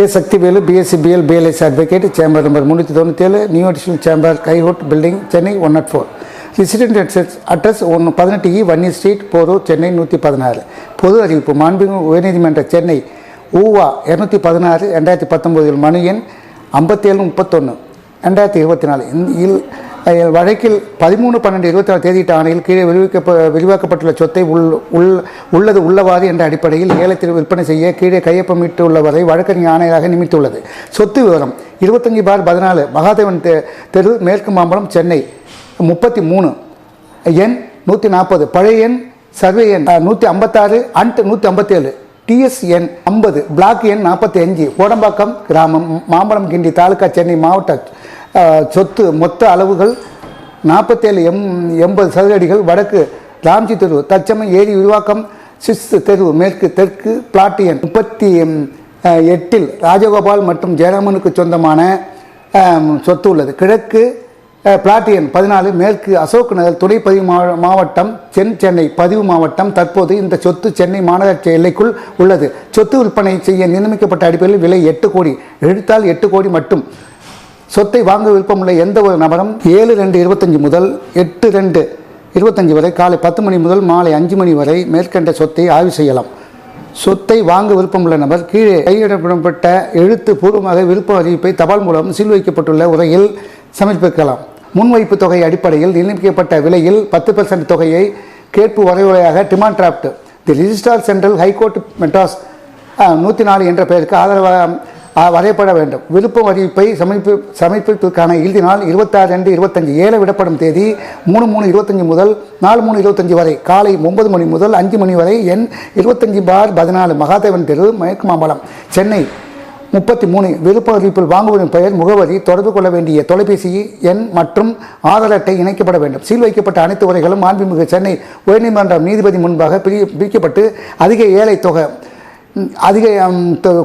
K Sakthivelu BSc BL BLS advocate chamber number முந்நூற்றி தொண்ணூற்றேழு new additional chamber high court building Chennai one naught four resident address address ஒன்று பதினெட்டு இ Vanni street Porur Chennai நூற்றி பதினாறு. பொது அறிவிப்பு மாண்புமிகு உயர்நீதிமன்ற சென்னை ஊவா இரநூத்தி பதினாறு ரெண்டாயிரத்தி பத்தொம்போதில் மனு எண் ஐம்பத்தேழு முப்பத்தொன்று ரெண்டாயிரத்தி இருபத்தி நாலு. இல் வழக்கில் பதிமூணு பன்னெண்டு இருபத்தி நாலு தேதியிட்ட ஆணையில் கீழே விரிவிக்கப்ப விரிவாக்கப்பட்டுள்ள சொத்தை உள் உள் உள்ளது உள்ளவாறு என்ற அடிப்படையில் ஏலத்தில் விற்பனை செய்ய கீழே கையொப்பமிட்டுள்ளவரை வழக்கறிஞர் ஆணையராக நியமித்துள்ளது. சொத்து விவரம். இருபத்தஞ்சி பார் பதினாலு மகாதேவன் தெ தெரு மேற்கு மாம்பலம் சென்னை. முப்பத்தி மூணு எண் நூற்றி நாற்பது பழைய எண் சர்வே எண் நூற்றி ஐம்பத்தாறு அண்ட் நூற்றி ஐம்பத்தேழு டிஎஸ் எண் ஐம்பது. பிளாக் எண் நாற்பத்தி அஞ்சு கோடம்பாக்கம் கிராமம் மாம்பலம் கிண்டி தாலுகா சென்னை மாவட்ட சொத்து மொத்த அளவுகள் நாற்பத்தேழு எம் எண்பது சதுரடிகள் வடக்கு ராம்ஜி தெரு தச்சமம் ஏரி விரிவாக்கம் சிஸ்து தெரு மேற்கு தெற்கு பிளாட் எண் முப்பத்தி எட்டில் ராஜகோபால் மற்றும் ஜெயராமனுக்கு சொந்தமான சொத்து உள்ளது. கிழக்கு அஹ், பிளாட் எண் பதினாலு மேற்கு அசோக் நகர் துணை பதிவு மாவ- மாவட்டம் தென் சென்னை பதிவு மாவட்டம். தற்போது இந்த சொத்து சென்னை மாநகராட்சி எல்லைக்குள் உள்ளது. சொத்து விற்பனை செய்ய நியமிக்கப்பட்ட அடிப்படையில் விலை எட்டு கோடி எழுத்தால் எட்டு கோடி மட்டும். சொத்தை வாங்க விருப்பமுள்ள எந்த ஒரு நபரும் ஏழு ரெண்டு இருபத்தஞ்சு முதல் எட்டு ரெண்டு இருபத்தஞ்சு வரை காலை பத்து மணி முதல் மாலை அஞ்சு மணி வரை மேற்கண்ட சொத்தை ஆய்வு செய்யலாம். சொத்தை வாங்க விருப்பமுள்ள நபர் கீழே கையிடப்பட்ட எழுத்து பூர்வமாக விருப்ப அறிவிப்பை தபால் மூலம் சீல் வைக்கப்பட்டுள்ள உரையில் சமர்ப்பிக்கலாம். முன்வைப்பு தொகை அடிப்படையில் நிர்ணயிக்கப்பட்ட விலையில் பத்து பெர்சன்ட் தொகையை கேட்பு வரைவுரையாக demand draft the registrar central high court Madras நூற்றி நாலு என்ற பெயருக்கு ஆதரவாக வரையப்பட வேண்டும். விருப்ப அறிவிப்பை சமர்ப்பி சமர்ப்பிப்பதற்கான இறுதி நாள் இருபத்தாறு ரெண்டு இருபத்தஞ்சு ஏழை விடப்படும் தேதி மூணு மூணு இருபத்தஞ்சி முதல் நாலு மூணு இருபத்தஞ்சி வரை. காலை ஒன்பது மணி முதல் அஞ்சு மணி வரை எண் இருபத்தஞ்சி பார் பதினாலு. மகாதேவன் தெரு மேற்கு மாம்பலம் சென்னை முப்பத்தி மூணு. விருப்ப அறிவிப்பில் வாங்குவதன் பெயர் முகவரி தொடர்பு கொள்ள வேண்டிய தொலைபேசி எண் மற்றும் ஆதார் அட்டை இணைக்கப்பட வேண்டும். சீல் வைக்கப்பட்ட அனைத்து உரைகளும் மாண்புமிகு சென்னை உயர்நீதிமன்றம் நீதிபதி முன்பாக பிரி பிரிக்கப்பட்டு அதிக ஏழை தொகை அதிக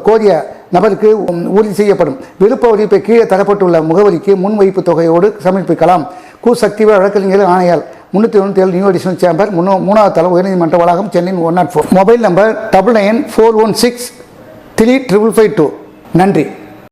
கோரிய நபருக்கு உறுதி செய்யப்படும். விருப்ப அறிவிப்பை கீழே தரப்பட்டுள்ள முகவரிக்கு முன்வைப்பு தொகையோடு சமர்ப்பிக்கலாம். கு சக்தி வழக்கறிஞர் ஆணையால் முன்னூற்றி தொண்ணூற்றி ஏழு நியூ அடிஷனல் சேம்பர் முன்னோ மூணாவது தளம் உயர்நீதிமன்ற வளாகம் Chennai one naught four. Mobile number double nine four one six three triple five two. நன்றி.